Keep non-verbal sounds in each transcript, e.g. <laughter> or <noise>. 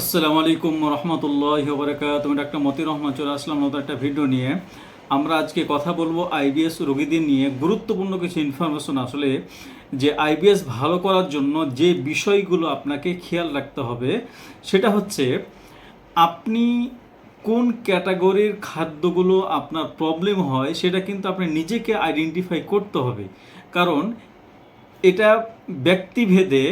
আসসালামু আলাইকুম রহমতুল্লাহ বরকাত আমি ডাক্তার মতি রহমান চলে আসলাম নতুন একটা ভিডিও নিয়ে। আমরা আজকে কথা বলব আইবিএস রোগীদের নিয়ে গুরুত্বপূর্ণ কিছু ইনফরমেশন আসলে যে আইবিএস ভালো করার জন্য যে বিষয়গুলো আপনাকে খেয়াল রাখতে হবে, সেটা হচ্ছে আপনি কোন ক্যাটাগরির খাদ্যগুলো আপনার প্রবলেম হয়, সেটা কিন্তু আপনি নিজেকে আইডেন্টিফাই করতে হবে। কারণ এটা ব্যক্তিভেদে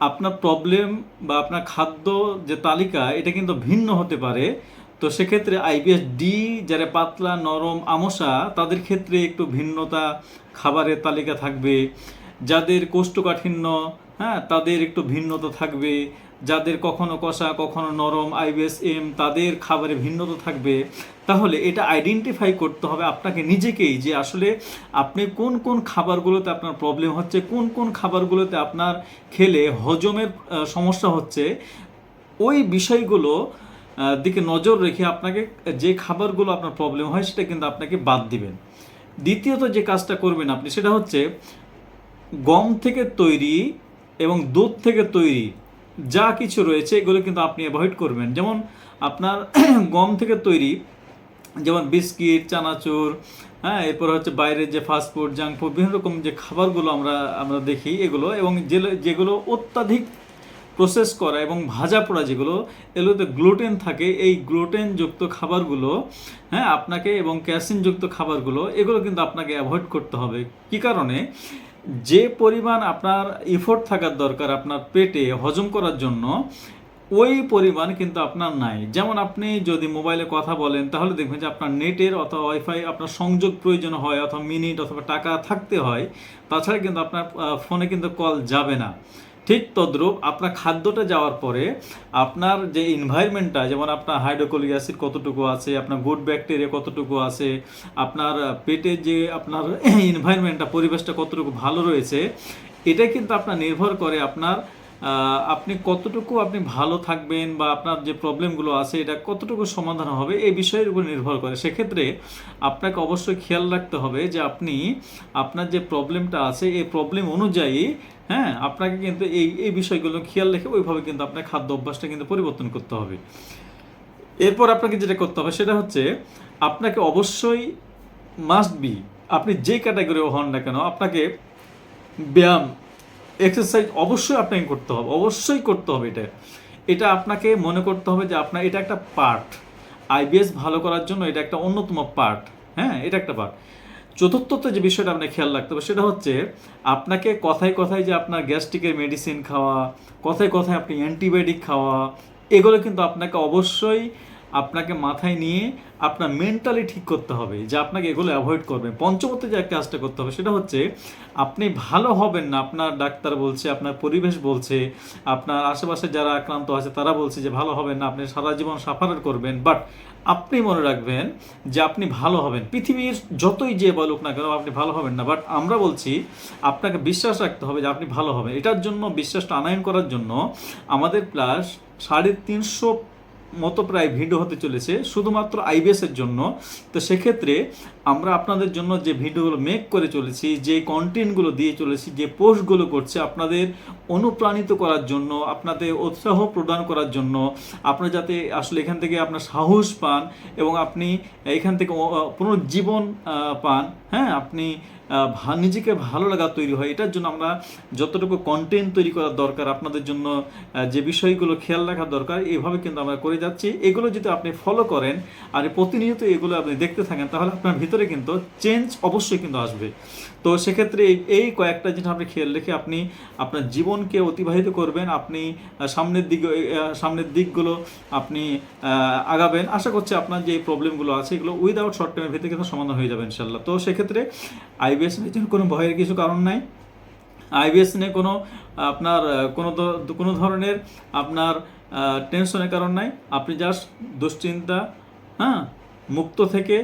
আপনার প্রবলেম বা আপনার খাদ্য যে তালিকা, এটা কিন্তু ভিন্ন হতে পারে। তো সেক্ষেত্রে আইবিএস ডি যারা পাতলা, নরম, আমসা, তাদের ক্ষেত্রে একটু ভিন্নতা খাবারের তালিকা থাকবে। যাদের কোষ্ঠকাঠিন্য হ্যাঁ তাদের একটু ভিন্নতা থাকবে। যাদের কখনো কষা, কখনো নরম আইবিএস এম তাদের খাবারে ভিন্নতা থাকবে, তাহলে এটা আইডেন্টিফাই করতে হবে আপনাকে নিজেকেই যে আসলে আপনি কোন কোন খাবারগুলোতে আপনার প্রবলেম হচ্ছে, কোন কোন খাবারগুলোতে আপনার খেলে হজমের সমস্যা হচ্ছে, ওই বিষয়গুলো দিকে নজর রেখে আপনাকে যে খাবারগুলো আপনার প্রবলেম হয় সেটা কিন্তু আপনাকে বাদ দিবেন। দ্বিতীয়ত যে কাজটা করবেন আপনি সেটা হচ্ছে গম থেকে তৈরি এবং দুধ থেকে তৈরি যা কিছু রয়েছে, এগুলো কিন্তু আপনি অ্যাভয়েড করবেন। যেমন আপনার <clears throat> গম থেকে তৈরি, যেমন বিস্কিট, চানাচুর হ্যাঁ এরপর হচ্ছে বাইরের যে ফাস্টফুড জাঙ্ক ফুড বিভিন্ন রকম যে খাবারগুলো আমরা আমরা দেখি এগুলো, এবং যে- যেগুলো অত্যাধিক প্রসেস করা এবং ভাজা পোড়া যেগুলো, এগুলোতে গ্লুটেন থাকে, এই গ্লুটেনযুক্ত খাবারগুলো হ্যাঁ আপনাকে এবং ক্যাসিনযুক্ত খাবারগুলো, এগুলো কিন্তু আপনাকে অ্যাভয়েড করতে হবে। কি কারণে? যে পরিমাণ আপনার ইফোর্ট থাকার দরকার আপনার পেটে হজম করার জন্য, ওই পরিমাণ কিন্তু আপনার নাই। যেমন আপনি যদি মোবাইলে কথা বলেন, তাহলে দেখবেন যে আপনার নেটের অথবা ওয়াইফাই আপনার সংযোগ প্রয়োজন হয়, অথবা মিনিট অথবা টাকা থাকতে হয়। তাছাড়া কিন্তু আপনার ফোনে কিন্তু কল যাবে না। ঠিক তদ্রূপ আপনার খাদ্যটা যাওয়ার পরে আপনার যে এনভায়রনমেন্টটা যেমন আপনার হাইড্রোকোলিক অ্যাসিড কতটুকু আছে, আপনার গুড ব্যাকটেরিয়া কতটুকু আছে, আপনার পেটের পেটে যে আপনার <coughs> এনভায়রনমেন্টটা পরিবেশটা কতটুকু ভালো রয়েছে, এটা কিন্তু আপনার নির্ভর করে আপনার আপনি কতটুকু আপনি ভালো থাকবেন বা আপনার যে প্রবলেমগুলো আছে, এটা কতটুকু সমাধান হবে, এই বিষয়ের উপর নির্ভর করে। সেক্ষেত্রে আপনাকে অবশ্যই খেয়াল রাখতে হবে যে আপনি আপনার যে প্রবলেমটা আছে, এই প্রবলেম অনুযায়ী হ্যাঁ আপনাকে কিন্তু এই এই বিষয়গুলো খেয়াল রেখে ওইভাবে কিন্তু আপনার খাদ্য অভ্যাসটা কিন্তু পরিবর্তন করতে হবে। এরপর আপনাকে যেটা করতে হবে, সেটা হচ্ছে আপনাকে অবশ্যই মাস্ট বি আপনি যে ক্যাটাগরি হন না কেন, আপনাকে ব্যায়াম এক্সারসাইজ অবশ্যই আপনাকে করতে হবে, অবশ্যই করতে হবে এটা। এটা আপনাকে মনে করতে হবে যে আপনার, এটা একটা পার্ট আইবিএস ভালো করার জন্য এটা একটা অন্যতম পার্ট হ্যাঁ এটা একটা পার্ট চতুর্থত যে বিষয়টা আপনাকে খেয়াল রাখতে হবে সেটা হচ্ছে, আপনাকে কথায় কথায় যে আপনার গ্যাস্ট্রিকের মেডিসিন খাওয়া, কথায় কথায় আপনি অ্যান্টিবায়োটিক খাওয়া, এগুলো কিন্তু আপনাকে অবশ্যই আপনাকে মাথায় নিয়ে আপনার মেন্টালি ঠিক করতে হবে, যে আপনাকে এগুলো অ্যাভয়েড করবেন পঞ্চমত যে কাজটা করতে হবে, সেটা হচ্ছে আপনি ভালো হবেন না, আপনার ডাক্তার বলছে, আপনার পরিবেশ বলছে, আপনার আশেপাশে যারা আক্রান্ত আছে, তারা বলছে যে ভালো হবেন না, আপনি সারা জীবন সাফার করবেন বাট আপনি মনে রাখবেন যে আপনি ভালো হবেন। পৃথিবীর যতই যে বলুক না কেন আপনি ভালো হবেন না বাট আমরা বলছি আপনাকে বিশ্বাস রাখতে হবে যে আপনি ভালো হবেন। এটার জন্য, বিশ্বাসটা আনায়ন করার জন্য আমাদের প্লাস সাড়ে তিনশো মতো প্রায় ভিডিও হতে চলেছে, শুধুমাত্র আইবিএস এর জন্য। তো সেক্ষেত্রে আমরা আপনাদের জন্য যে ভিডিওগুলো মেক করে চলেছি, যে কন্টেন্টগুলো দিয়ে চলেছি, যে পোস্টগুলো করছে, আপনাদের অনুপ্রাণিত করার জন্য, আপনাদের উৎসাহ প্রদান করার জন্য, আপনারা যাতে আসলে এখান থেকে আপনার সাহস পান এবং আপনি এখান থেকে পুনর্জীবন পান হ্যাঁ আপনি নিজেকে ভালো লাগা তৈরি হয়। এটার জন্য আমরা যতটুকু কন্টেন্ট তৈরি করার দরকার, আপনাদের জন্য যে বিষয়গুলো খেয়াল রাখা দরকার, এভাবে কিন্তু আমরা করে যাচ্ছি। এগুলো যদি আপনি ফলো করেন আর প্রতিনিয়ত এগুলো আপনি দেখতে থাকেন, তাহলে আপনার ভিতরে কিন্তু চেঞ্জ অবশ্যই কিন্তু আসবে। তো সেক্ষেত্রে এই- কয়েকটা জিনিস আপনি খেয়াল রেখে আপনি আপনার জীবনকে অতিবাহিত করবেন। আপনি সামনের দিকে সামনের দিকগুলো আপনি আগাবেন। আশা করছি আপনার যে প্রবলেমগুলো আছে, এগুলো উইদাউট শর্ট টাইমের ভিতরে কিন্তু সমাধান হয়ে যাবে ইনশাল্লাহ তো সেক্ষেত্রে আইবিএস নিয়ে কোনো ভয়ের কিছু কারণ নাই। আইবিএস নিয়ে কোনো, আপনার কোনো কোনো ধরনের আপনার টেনশনের কারণ নাই। আপনি জাস্ট দুশ্চিন্তা হ্যাঁ মুক্ত থেকে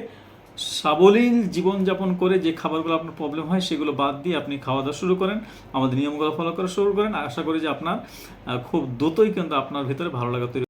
সাবলীল জীবনযাপন করে যে খাবারগুলো আপনার প্রবলেম হয়, সেগুলো বাদ দিয়ে আপনি খাওয়া দাওয়া শুরু করেন। আমাদের নিয়মগুলো ফলো করা শুরু করেন। আশা করি যে আপনার খুব দ্রুতই কিন্তু আপনার ভিতরে ভালো লাগা তৈরি